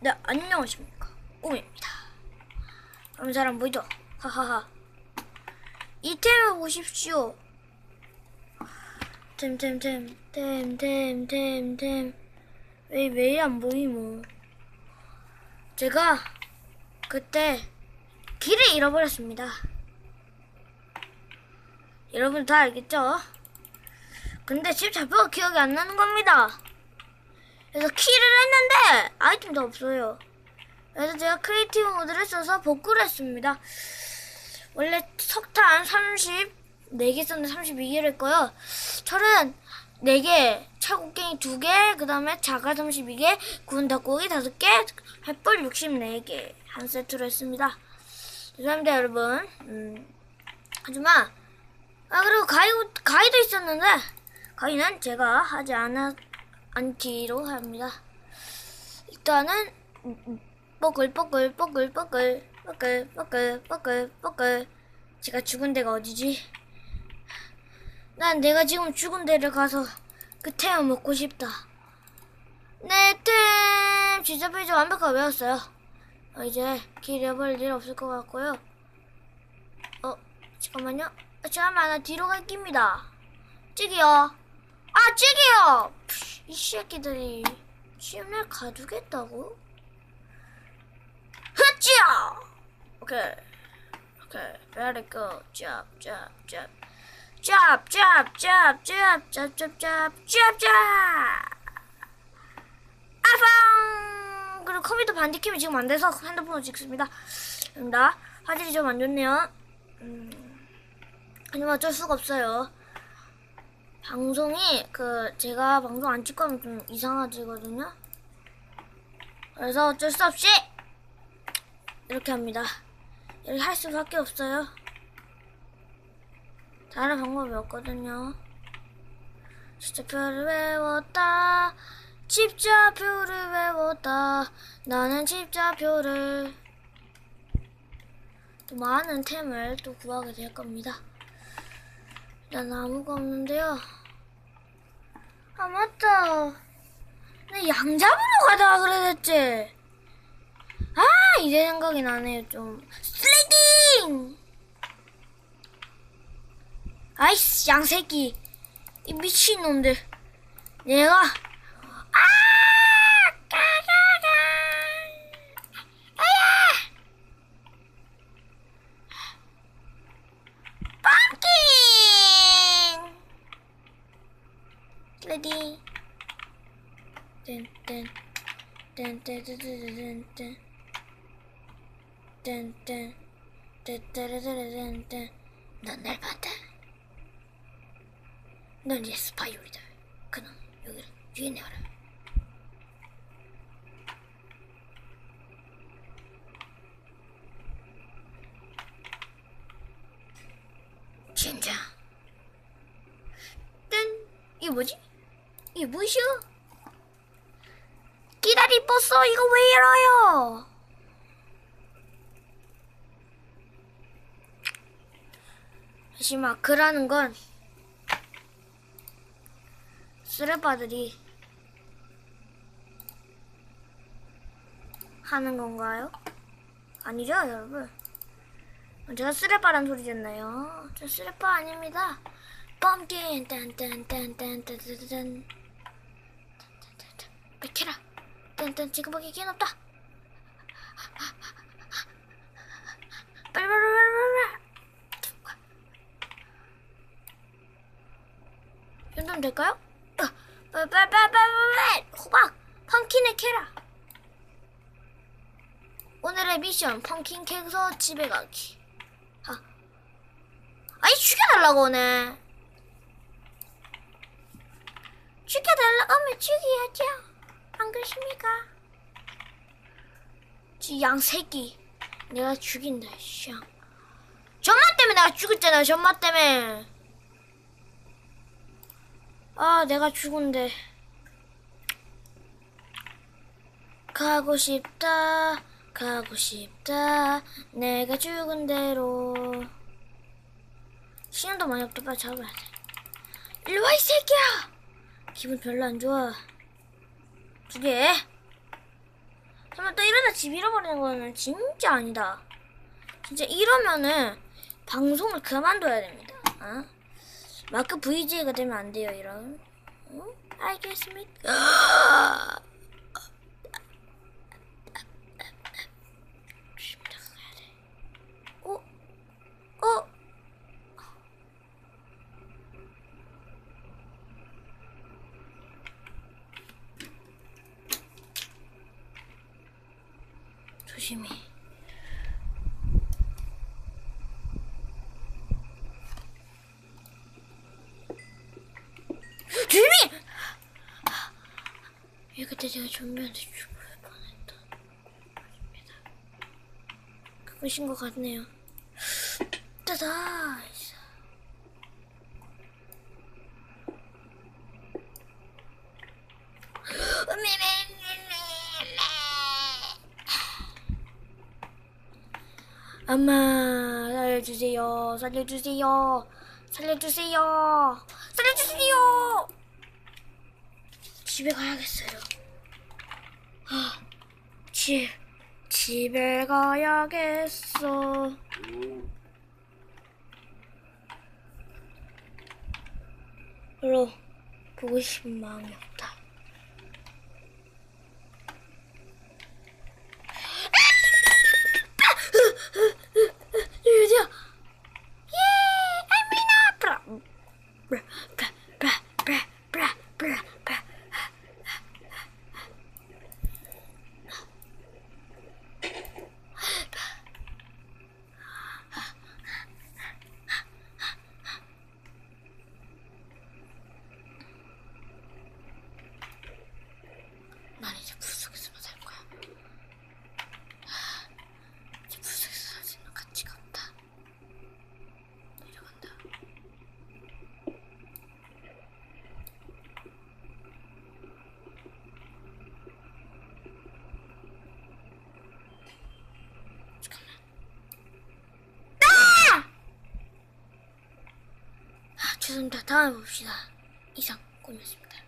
네, 안녕하십니까. 꿈입니다. 그럼 사람 보이죠? 하하하. 이템을 보십시오. 템템템, 템템템템. 왜, 왜안 보이모? 제가 그때 길을 잃어버렸습니다. 여러분 다 알겠죠? 근데 집 좌표가 기억이 안 나는 겁니다. 그래서 키를 했는데 아이템도 없어요. 그래서 제가 크리에이티브 모드를 써서 복구를 했습니다. 원래 석탄 34개 썼는데 32개를 했고요. 철은 4개, 차곡갱이 2개, 그 다음에 자가 32개, 구운 닭고기 5개, 햇불 64개 한 세트로 했습니다. 죄송합니다 여러분. 음, 하지만 아 그리고 가위, 가위도 있었는데 가위는 제가 하지 않았 안티로 합니다. 일단은 뽀글뽀글 뽀글뽀글 뽀글 뽀글 뽀글 뽀글 제가 죽은 데가 어디지? 난 내가 지금 죽은 데를 가서 그 태양 먹고 싶다. 내템 지저페이지 완벽하게 외웠어요. 어, 이제 길 잃어버릴 일 없을 것 같고요. 어 잠깐만요. 잠깐만 나 뒤로 갈 깁니다. 찍이요. 아 찍이요. 이 새끼들이 지금 가두겠다고? 흐찌야! 오케이. 오케이. Very good. Job job job job job job job job job job job job 아팡 그리고 컴퓨터 반디캠이 지금 안 돼서 핸드폰으로 찍습니다. 입니다 화질이 좀 안 좋네요. 음, 하지만 어쩔 수가 없어요 방송이 그 제가 방송 안 찍고 하면 좀 이상해지거든요. 그래서 어쩔 수 없이 이렇게 합니다. 이렇게 할 수밖에 없어요. 다른 방법이 없거든요. 집자표를 외웠다. 집자표를 외웠다. 나는 집자표를 또 많은 템을 또 구하게 될 겁니다. 난 나무가 없는데요. 아 맞다. 나양 잡으러 가다가 그랬지. 아 이제 생각이 나네요 좀. 슬레딩. 아이씨 양새끼 이 미친놈들. 내가 딴딴딴딴딴딴 딴딴 딴따라따라딴딴 넌날 봤다 넌 이제 스파이 우리다 그놈 여기를 위에 내어라 진짜 딴 이게 뭐지? 이게 무엇이야? 기다리 버섯 이거 왜 이러요? 하지마 그라는 건 쓰레빠들이 하는 건가요? 아니죠 여러분 제가 쓰레빠란 소리 졌나요? 저 쓰레빠 아닙니다. 펌킨 딴딴딴딴딴딴딴 백해라 딴딴 지금밖에 기회 없다. 빨리 빨리 빨리 빨리 이 정도면 될까요? 어, 빨리 빨리 빨리 빨리 호박 펌킨을 캐라. 오늘의 미션 펌킨 캐서 집에 가기. 아. 아니 죽여달라고 오네. 죽여달라고 하면 죽여야죠. 안 그러십니까? 지 양 새끼. 내가 죽인다, 씨. 전마 때문에 내가 죽었잖아, 전마 때문에. 아, 내가 죽은데. 가고 싶다. 가고 싶다. 내가 죽은 대로. 시간도 많이 없다. 빨리 잡아야 돼. 일로 와, 이 새끼야! 기분 별로 안 좋아. 두 개. 설마 또 이러다 집 잃어버리는 거는 진짜 아니다. 진짜 이러면은 방송을 그만둬야 됩니다. 어? 마크 VJ가 되면 안 돼요, 이런. 응? 알겠습니까? 어? 어? 조심히. 조심히! 왜 그때 제가 좀비한테 죽을 뻔했던 것입니다. 그것인 것 같네요. 따다. 엄마 살려주세요. 살려주세요. 살려주세요. 살려주세요. 집에 가야겠어요. 아, 집 집에 가야겠어. 별로 보고 싶은 마음이 없다 유디야 예 알미나 브라 브라 브라 브라 브라 브라 브라 난 이제 불속에서만 살 거야. 이제 불속에서 살 수 있는 가치가 없다. 내려간다. 잠깐만. 아! 아, 죄송합니다. 다음에 봅시다. 이상 꿈이었습니다.